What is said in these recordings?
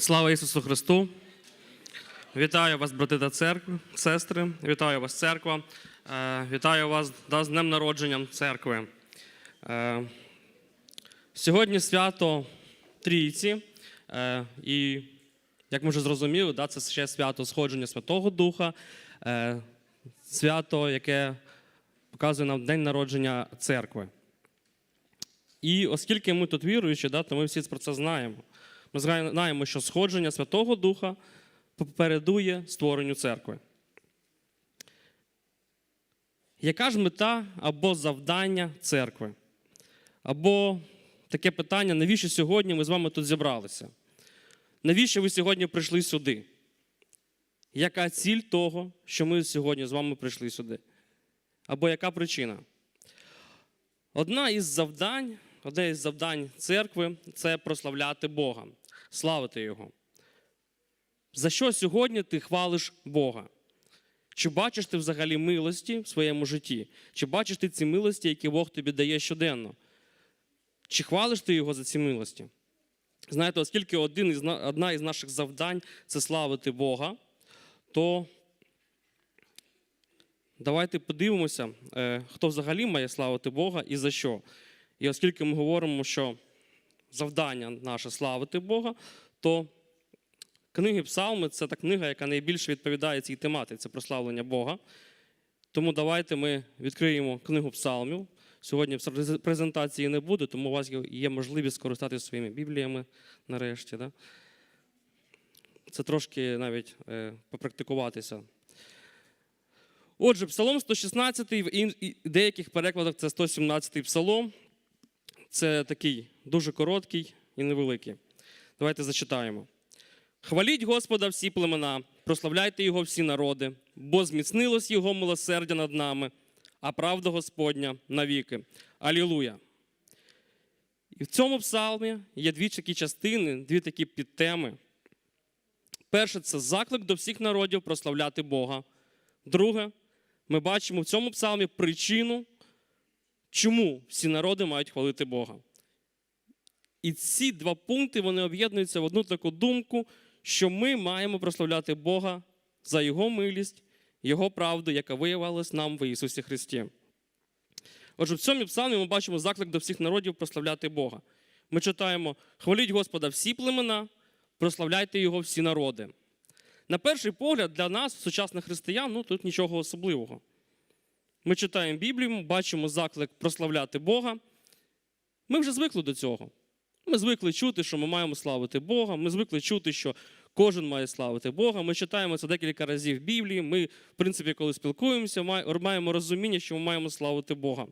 Слава Ісусу Христу! Вітаю вас, брати та церкви, сестри. Вітаю вас, церква. Е, Вітаю вас да, з Днем народження церкви. Е, Сьогодні свято Трійці. Е, І, як ми вже зрозуміли, да, це ще свято сходження Святого Духа, свято, яке показує нам день народження церкви. І оскільки ми тут віруючі, да, то ми всі про це знаємо. Ми знаємо, що сходження Святого Духа попередує створенню церкви. Яка ж мета або завдання церкви? Або таке питання, навіщо сьогодні ми з вами тут зібралися? Навіщо ви сьогодні прийшли сюди? Яка ціль того, що ми сьогодні з вами прийшли сюди? Або яка причина? Одна із завдань, одне із завдань церкви це прославляти Бога, славити Його. За що сьогодні ти хвалиш Бога? Чи бачиш ти взагалі милості в своєму житті? Чи бачиш ти ці милості, які Бог тобі дає щоденно? Чи хвалиш ти його за ці милості? Знаєте, оскільки один із, одна із наших завдань це славити Бога, то давайте подивимося, е, хто взагалі має славити Бога і за що. І оскільки ми говоримо, що завдання наше славити Бога, то книги Псалми це та книга, яка найбільше відповідає цій тематиці прославлення Бога. Тому давайте ми відкриємо книгу Псалмів. Сьогодні презентації не буде, тому у вас є- можливість скористатися своїми бібліями нарешті. Да? Це трошки навіть е, попрактикуватися. Отже, Псалом 116 в деяких перекладах це 117 псалом. Це такий дуже короткий і невеликий. Давайте зачитаємо. Хваліть Господа всі племена, прославляйте Його всі народи, бо зміцнилось Його милосердя над нами, а правда Господня навіки. Алілуя! І в цьому псалмі є дві такі частини, дві такі підтеми. Перше це заклик до всіх народів прославляти Бога. Друге, ми бачимо в цьому псалмі причину, чому всі народи мають хвалити Бога. І ці два пункти вони об'єднуються в одну таку думку, що ми маємо прославляти Бога за Його милість, Його правду, яка виявилась нам в Ісусі Христі. Отже, в цьому псалмі ми бачимо заклик до всіх народів прославляти Бога. Ми читаємо: хваліть Господа всі племена, прославляйте Його всі народи. На перший погляд, для нас, сучасних християн, ну тут нічого особливого. Ми читаємо Біблію, бачимо заклик прославляти Бога. Ми вже звикли до цього. Ми звикли чути, що ми маємо славити Бога. Ми звикли чути, що кожен має славити Бога. Ми читаємо це декілька разів в Біблії. Ми, в принципі, коли спілкуємося, маємо розуміння, що ми маємо славити Бога.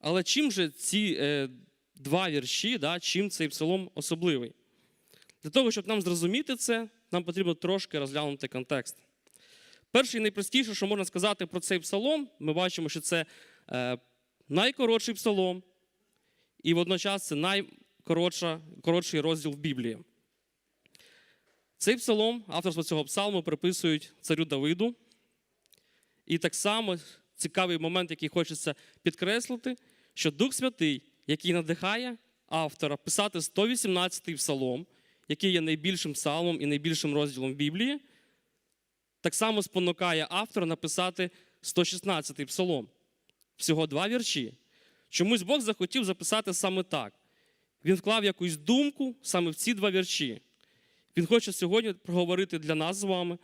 Але чим же ці е, два вірші, да, чим цей псалом особливий? Для того, щоб нам зрозуміти це, нам потрібно трошки розглянути контекст. Перше і найпростіше, що можна сказати про цей псалом, ми бачимо, що це е, найкоротший псалом, і водночас це найкоротший розділ в Біблії. Цей псалом, авторство цього псалму приписують царю Давиду. І так само цікавий момент, який хочеться підкреслити, що Дух Святий, який надихає автора писати 118-й псалом, який є найбільшим псалмом і найбільшим розділом Біблії, так само спонукає автора написати 116-й псалом. Всього два вірші. Чомусь Бог захотів записати саме так. Він вклав якусь думку саме в ці два вірші. Він хоче сьогодні проговорити для нас з вами.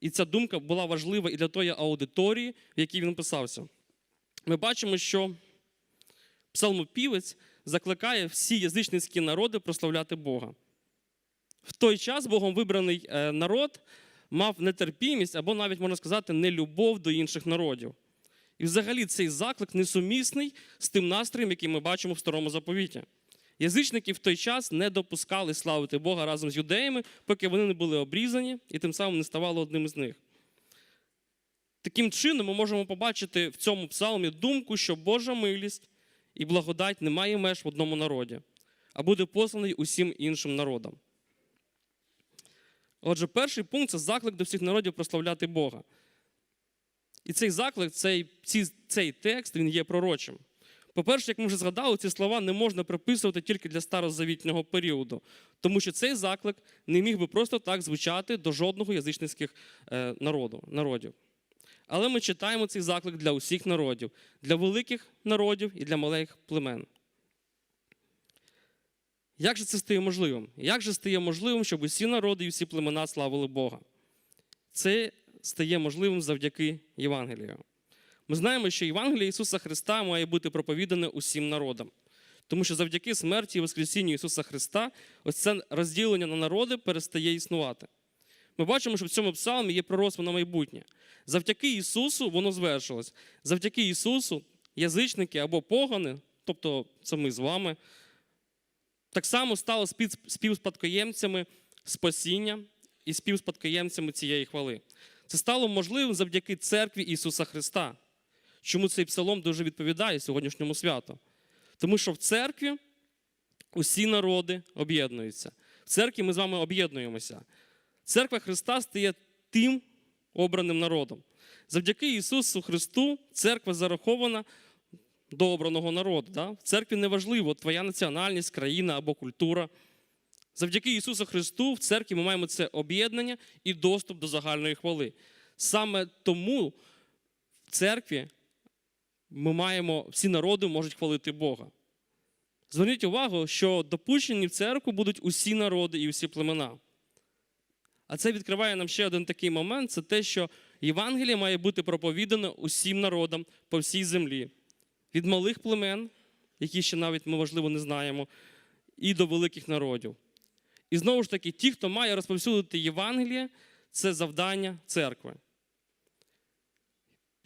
І ця думка була важлива і для тої аудиторії, в якій він писався. Ми бачимо, що псалмопівець закликає всі язичницькі народи прославляти Бога. В той час Богом вибраний е, народ мав нетерпімість або навіть, можна сказати, нелюбов до інших народів. І взагалі цей заклик несумісний з тим настроєм, який ми бачимо в старому заповіті. Язичники в той час не допускали славити Бога разом з юдеями, поки вони не були обрізані і тим самим не ставали одним із них. Таким чином, ми можемо побачити в цьому псалмі думку, що Божа милість і благодать не має меж в одному народі, а буде посланий усім іншим народам. Отже, перший пункт це заклик до всіх народів прославляти Бога. І цей заклик, цей, ці- цей текст, він є пророчим. По-перше, як ми вже згадали, ці слова не можна приписувати тільки для старозавітнього періоду, тому що цей заклик не міг би просто так звучати до жодного язичницьких е, народу, народів. Але ми читаємо цей заклик для усіх народів, для великих народів і для маленьких племен. Як же це стає можливим? Як же стає можливим, щоб усі народи і всі племена славили Бога? Це стає можливим завдяки Євангелію. Ми знаємо, що Євангеліє Ісуса Христа має бути проповідане усім народам. Тому що завдяки смерті і Воскресінню Ісуса Христа ось це розділення на народи перестає існувати. Ми бачимо, що в цьому псалмі є пророцтво на майбутнє. Завдяки Ісусу воно звершилось. Завдяки Ісусу язичники або погани, тобто це ми з вами, так само стали співспадкоємцями спасіння і співспадкоємцями цієї хвали. Це стало можливим завдяки церкві Ісуса Христа. Чому цей псалом дуже відповідає сьогоднішньому святу? Тому що в церкві усі народи об'єднуються. В церкві ми з вами об'єднуємося. Церква Христа стає тим обраним народом. Завдяки Ісусу Христу церква зарахована до обраного народу. Да? В церкві неважливо твоя національність, країна або культура. Завдяки Ісусу Христу в церкві ми маємо це об'єднання і доступ до загальної хвали. Саме тому в церкві ми маємо, всі народи можуть хвалити Бога. Зверніть увагу, що допущені в церкву будуть усі народи і усі племена. А це відкриває нам ще один такий момент: це те, що Євангеліє має бути проповідане усім народам по всій землі. Від малих племен, які ще навіть ми, можливо, не знаємо, і до великих народів. І знову ж таки, ті, хто має розповсюдити Євангеліє, це завдання церкви.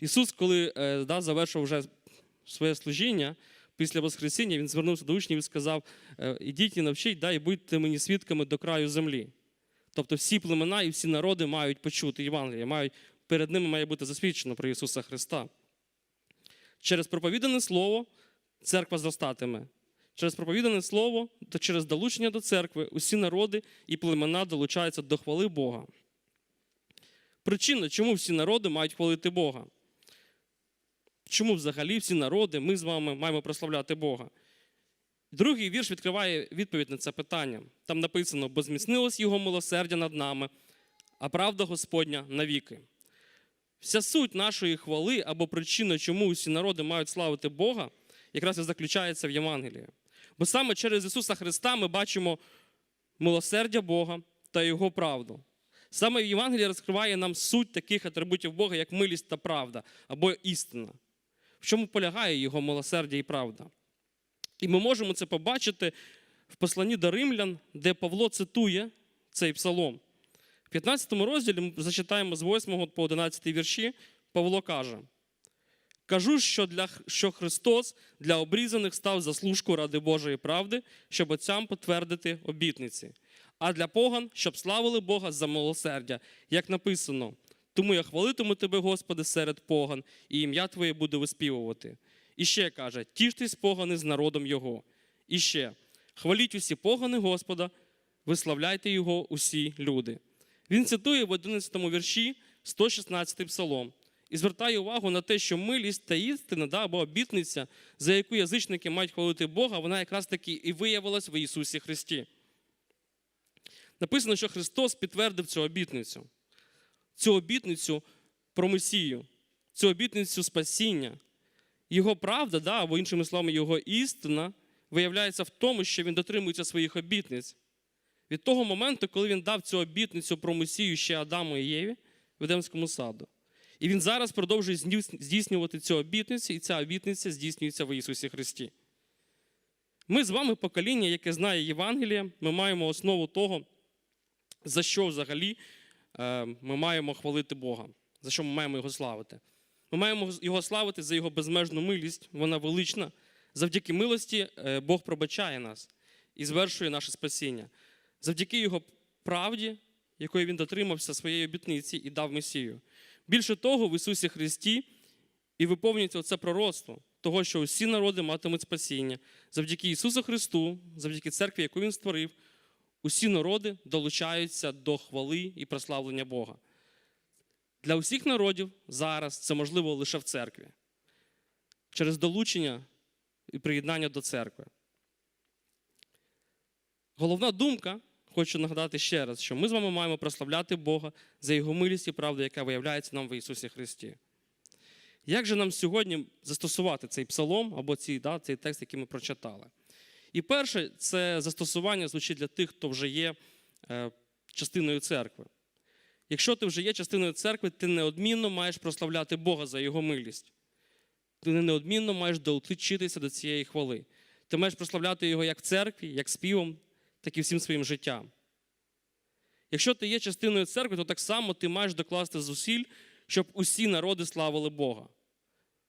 Ісус, коли е, да, завершив вже своє служіння після Воскресіння, Він звернувся до учнів і сказав: е, ідіть і навчіть, да, і будьте мені свідками до краю землі. Тобто всі племена і всі народи мають почути Євангеліє, мають, перед ними має бути засвідчено про Ісуса Христа. Через проповідане Слово церква зростатиме. Через проповідане Слово та через долучення до церкви усі народи і племена долучаються до хвали Бога. Причина, чому всі народи мають хвалити Бога? Чому взагалі всі народи, ми з вами маємо прославляти Бога? Другий вірш відкриває відповідь на це питання. Там написано: бо зміцнилось Його милосердя над нами, а правда Господня навіки. Вся суть нашої хвали або причина, чому усі народи мають славити Бога, якраз і заключається в Євангелії. Бо саме через Ісуса Христа ми бачимо милосердя Бога та Його правду. Саме Євангеліє розкриває нам суть таких атрибутів Бога, як милість та правда або істина. В чому полягає Його милосердя і правда? І ми можемо це побачити в посланні до римлян, де Павло цитує цей псалом. В 15 розділі ми зачитаємо з 8 по 11 вірші, Павло каже: Кажу, що, для, що Христос для обрізаних став заслужку ради Божої правди, щоб отцям потвердити обітниці, а для поган, щоб славили Бога за милосердя, як написано. Тому я хвалитиму тебе, Господи, серед поган, і ім'я Твоє буду виспівувати. І ще каже: тіштесь погани з народом Його. І ще хваліть усі погани Господа, виславляйте Його усі люди. Він цитує в 11 вірші 116 псалом і звертає увагу на те, що милість та істина, да, або обітниця, за яку язичники мають хвалити Бога, вона якраз таки і виявилась в Ісусі Христі. Написано, що Христос підтвердив цю обітницю, цю обітницю про Месію, цю обітницю спасіння. Його правда, да, або іншими словами, його істина виявляється в тому, що він дотримується своїх обітниць. Від того моменту, коли він дав цю обітницю про Месію ще Адаму і Єві в Едемському саду. І він зараз продовжує здійснювати цю обітницю, і ця обітниця здійснюється в Ісусі Христі. Ми з вами покоління, яке знає Євангеліє, ми маємо основу того, за що взагалі е, ми маємо хвалити Бога, за що ми маємо його славити. Ми маємо його славити за його безмежну милість, вона велична. Завдяки милості е, Бог пробачає нас і звершує наше спасіння. Завдяки Його правді, якої він дотримався своєї обітниці і дав Месію. Більше того, в Ісусі Христі і виповнюється це пророцтво, того, що усі народи матимуть спасіння. Завдяки Ісусу Христу, завдяки церкві, яку Він створив, усі народи долучаються до хвали і прославлення Бога. Для усіх народів зараз це можливо лише в церкві. Через долучення і приєднання до церкви. Головна думка, хочу нагадати ще раз, що ми з вами маємо прославляти Бога за Його милість і правду, яка виявляється нам в Ісусі Христі. Як же нам сьогодні застосувати цей псалом або цей, да, цей текст, який ми прочитали? І перше, це застосування звучить для тих, хто вже є е, частиною церкви. Якщо ти вже є частиною церкви, ти неодмінно маєш прославляти Бога за Його милість. Ти неодмінно маєш долучитися до цієї хвали. Ти маєш прославляти Його як в церкві, як співом, так і всім своїм життям. Якщо ти є частиною церкви, то так само ти маєш докласти зусиль, щоб усі народи славили Бога.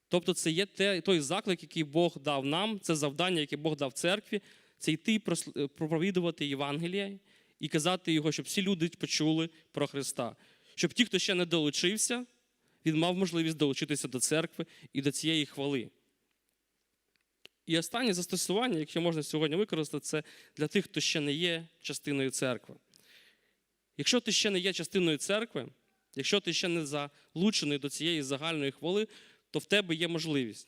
Тобто це є той заклик, який Бог дав нам, це завдання, яке Бог дав церкві, це йти прос- проповідувати Євангеліє і казати його, щоб всі люди почули про Христа. Щоб ті, хто ще не долучився, він мав можливість долучитися до церкви і до цієї хвали. І останнє застосування, яке можна сьогодні використати, це для тих, хто ще не є частиною церкви. Якщо ти ще не є частиною церкви, якщо ти ще не залучений до цієї загальної хвали, то в тебе є можливість.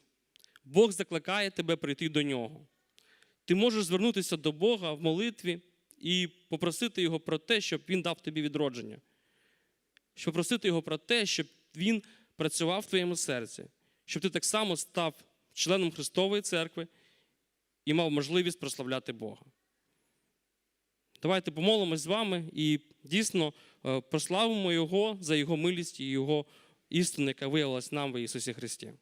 Бог закликає тебе прийти до нього. Ти можеш звернутися до Бога в молитві і попросити Його про те, щоб Він дав тобі відродження. Щоб попросити Його про те, щоб Він працював в твоєму серці, щоб ти так само став членом Христової церкви і мав можливість прославляти Бога. Давайте помолимось з вами і дійсно е, прославимо Його за Його милість і Його істину, яка виявилась нам в Ісусі Христі.